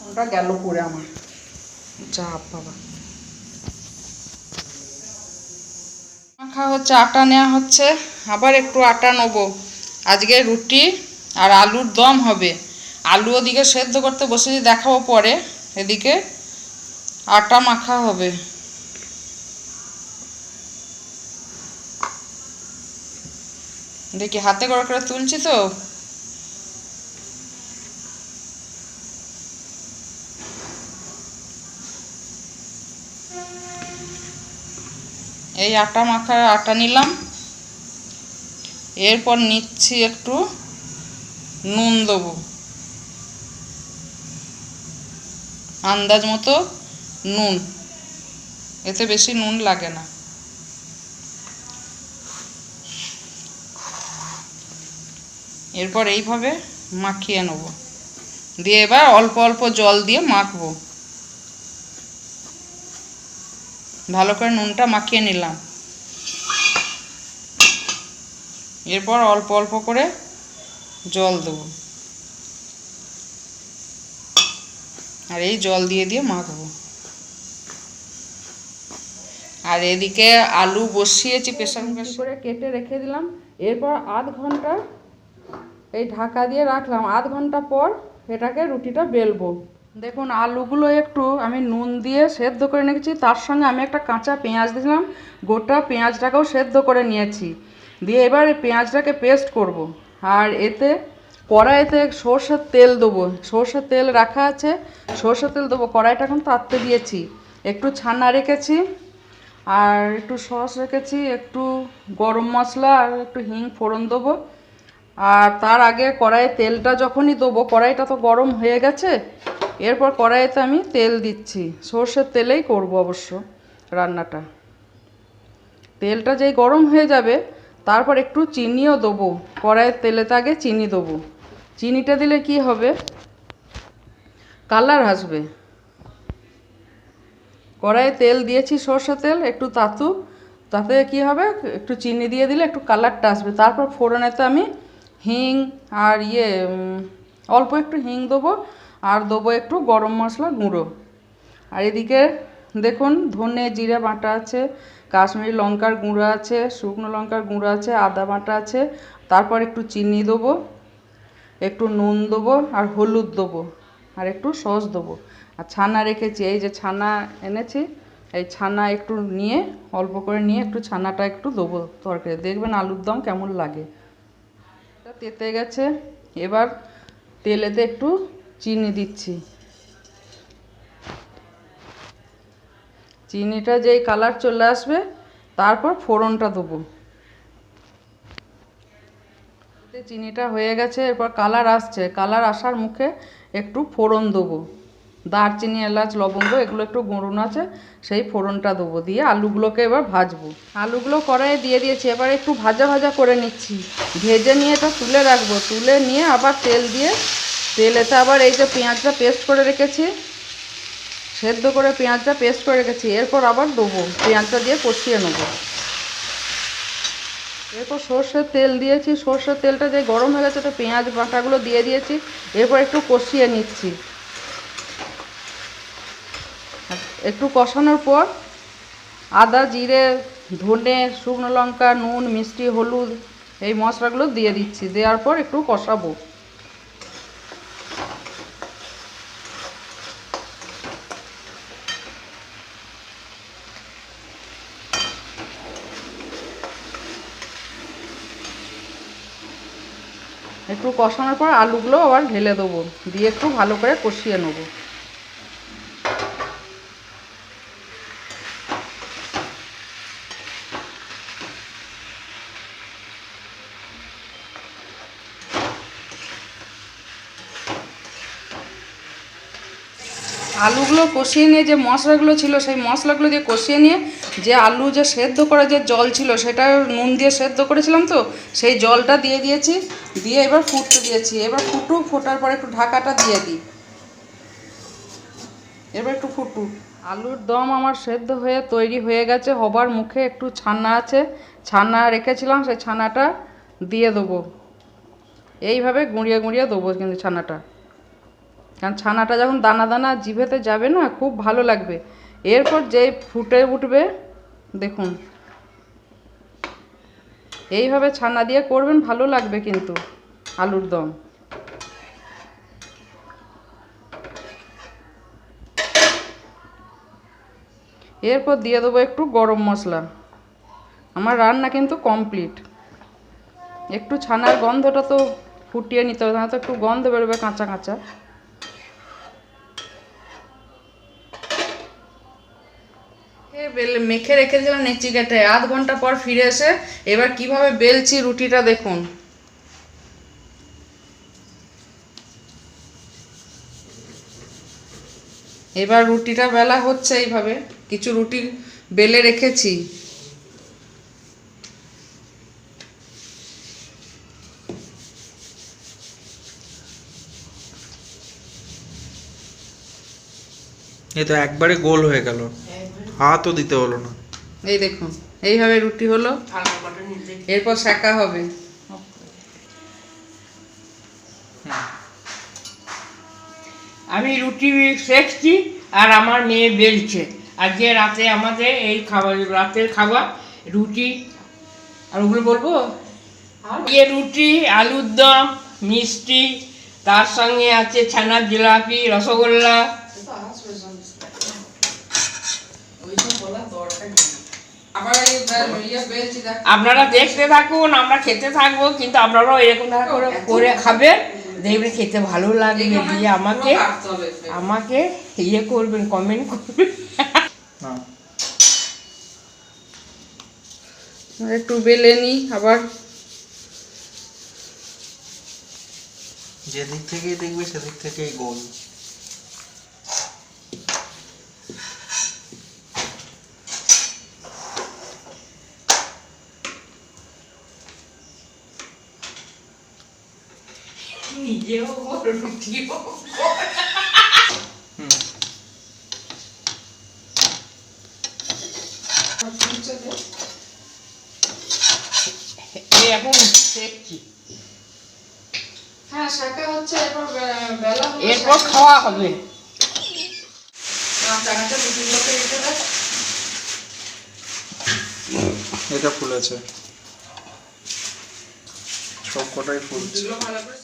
ওটা গেল পরে আমার। চাপ বাবা। মাখা হচ্ছে আটা নেওয়া হচ্ছে আবার একটু আটা নেব। আজকে রুটি আর আলুর দম হবে। আলু ওদিকে সেদ্ধ করতে বসে বসেছি দেখাবো পরে। এদিকে আটা মাখা হবে। দেখি হাতে করে করে তুলছি তো। এই আটা মাখা আটা নিলাম। এরপর নিচ্ছি একটু নুন দেবো। আন্দাজ মতো নুন। এতে বেশি নুন লাগে না। এরপর এইভাবে মাখিয়ে নেব। দিয়ে এবার অল্প অল্প জল দিয়ে মাখবো। ভালো করে নুনটা মাখিয়ে নিলাম। এরপর অল্প অল্প করে জল দেবো। আর এই জল দিয়ে দিয়ে মাখবো। আর এদিকে আলু বসিয়েছি প্রেশার কুকার। করে কেটে রেখে দিলাম। এরপর আধ ঘণ্টা এই ঢাকা দিয়ে রাখলাম। আধ ঘণ্টা পর এটাকে রুটিটা বেলবো। দেখুন, আলুগুলো একটু আমি নুন দিয়ে সেদ্ধ করে নিয়েছি। তার সঙ্গে আমি একটা কাঁচা পেঁয়াজ দিলাম গোটা পেঁয়াজটাকেও সেদ্ধ করে নিয়েছি। দিয়ে এবার পেঁয়াজটাকে পেস্ট করব। আর এতে কড়াইতে সর্ষের তেল দেবো। সর্ষের তেল রাখা আছে। সর্ষের তেল দেবো। কড়াইটা এখন তাতে দিয়েছি। একটু ছানা রেখেছি। আর একটু সস রেখেছি। একটু গরম মশলা আর একটু হিং ফোড়ন দেবো। আর তার আগে কড়াইয়ে তেলটা যখনই দেবো, কড়াইটা তো গরম হয়ে গেছে এরপর কড়াইতে আমি তেল দিচ্ছি। সর্ষের তেলেই করব অবশ্য রান্নাটা। তেলটা যেই গরম হয়ে যাবে, তারপর একটু চিনিও দেবো। কড়াইয়ের তেলেতে আগে চিনি দেবো। চিনিটা দিলে কি হবে? কালার আসবে। কড়াইয়ে তেল দিয়েছি সর্ষে তেল, একটু তাতু। তাতে কি হবে? একটু চিনি দিয়ে দিলে একটু কালারটা আসবে। তারপর ফোড়নেতে আমি হিং আর ইয়ে অল্প একটু হিং দেবো। আর দেবো একটু গরম মশলা গুঁড়ো। আর এদিকে দেখুন ধনে জিরে বাটা আছে, কাশ্মীরি লঙ্কার গুঁড়ো আছে, শুকনো লঙ্কার গুঁড়ো আছে, আদা বাটা আছে, তারপর একটু চিনি দেবো, একটু নুন দেবো আর হলুদ দেবো আর একটু সস দেবো। আর ছানা রেখেছি, এই যে ছানা এনেছি, এই ছানা একটু নিয়ে, অল্প করে নিয়ে একটু ছানাটা একটু দেবো তরকারি। দেখবেন আলুর দম কেমন লাগে। তেতে গেছে, এবার তেলেতে একটু চিনি দিচ্ছি। চিনিটা যেই কালার চলে আসবে, তারপর ফোড়নটা দেবো। চিনিটা হয়ে গেছে, এরপর কালার আসছে। কালার আসার মুখে একটু ফোড়ন দেবো। দারচিনি, এলাচ, লবঙ্গ, এগুলো একটু গুঁড়োন আছে, সেই ফোড়নটা দেবো দিয়ে আলুগুলোকে এবার ভাজবো। আলুগুলো কড়াইয়ে দিয়ে দিয়েছি, এবার একটু ভাজা ভাজা করে নিচ্ছি। ভেজে নিয়ে এটা তুলে রাখব। তুলে নিয়ে আবার তেল দিয়ে তেলেতে আবার এই যে পেঁয়াজটা পেস্ট করে রেখেছি, সেদ্ধ করে পেঁয়াজটা পেস্ট করে রেখেছি, এরপর আবার দেবো পেঁয়াজটা দিয়ে কষিয়ে নেব। এরপর সর্ষের তেল দিয়েছি, সর্ষের তেলটা যে গরম হয়ে গেছে তো পেঁয়াজ বাটাগুলো দিয়ে দিয়েছি, এরপর একটু কষিয়ে নিচ্ছি। একটু কষানোর পর আদা, জিরে, ধনে, শুকনো লঙ্কা, নুন, মিষ্টি, হলুদ, এই মশলাগুলো দিয়ে দিচ্ছি, দেওয়ার পর একটু কষাবো। একটু কষানোর পর আলুগুলো আবার ঢেলে দেবো। দিয়ে একটু ভালো করে কষিয়ে নেব। আলুগুলো কষিয়ে নিয়ে যে মশলাগুলো ছিল, সেই মশলাগুলো দিয়ে কষিয়ে নিয়ে যে আলু যে সেদ্ধ করা যে জল ছিল, সেটা নুন দিয়ে সেদ্ধ করেছিলাম তো, সেই জলটা দিয়ে দিয়েছি, দিয়ে এবার ফুটতে দিয়েছি। এবার ফুটুক ফোটার পরে একটু ঢাকাটা দিয়ে দিই। এবার একটু ফুটুক আলুর দম আমার সেদ্ধ হয়ে তৈরি হয়ে গেছে, হবার মুখে একটু ছানা আছে, ছানা রেখেছিলাম, সেই ছানাটা দিয়ে দেবো। এইভাবে গুঁড়িয়ে গুঁড়িয়ে দেবো কিন্তু ছানাটা। কারণ ছানাটা যখন দানা দানা জিভেতে যাবে না, খুব ভালো লাগবে। এরপর যেই ফুটে উঠবে, দেখুন। এইভাবে ছানা দিয়ে করবেন, ভালো লাগবে কিন্তু আলুর দম। এরপর দিয়ে দেবো একটু গরম মশলা। আমার রান্না কিন্তু কমপ্লিট। একটু ছানার গন্ধটা তো ফুটিয়ে নিতে হবে তাহলে তো একটু গন্ধ বেরোবে কাঁচা কাঁচা। বেল মেখে রেখেছিলাম নেচি কেটে। আধ ঘণ্টা পর ফিরে এসে এবার কীভাবে বেলছি রুটিটা দেখুন। এবার রুটিটা বেলা হচ্ছে এইভাবে, কিছু রুটি বেলে রেখেছি। এই তো একবারে গোল হয়ে গেল। হাতও দিতে হলো না। এই দেখুন এইভাবে রুটি হলো এরপর শাঁকা হবে। আমি রুটি সেকছি আর আমার মেয়ে বেলছে। আজকে রাতে আমাদের এই খাবার রাতের খাবার রুটি আর ওগুলো বলব? ইয়ে রুটি আলুর দম মিষ্টি তার সঙ্গে আছে ছানার জিলাপি রসগোল্লা আবার এই বে- ইয়ে বেলছি দেখ আপনারা দেখতে থাকুন আমরা খেতে থাকব কিন্তু আপনারাও এরকম করে করে খাবেন দেখবেন খেতে ভালো লাগবে দিয়ে আমাকে আমাকে ইয়ে করবেন কমেন্ট করবেন। একটু বেলে নি আবার যেদিক থেকে দেখবে সেদিক থেকেই গোল। নিজেও রুটিও হুম এই এখন দেখছি হ্যাঁ শাঁকা হচ্ছে এরপর বেলা এরপর খাওয়া হবে কাঁচা কাঁচা রুটিগুলোকে রেখে দেয় এটা ফুলেছে সব কটাই ফুলছে রুটিগুলো ভালো করে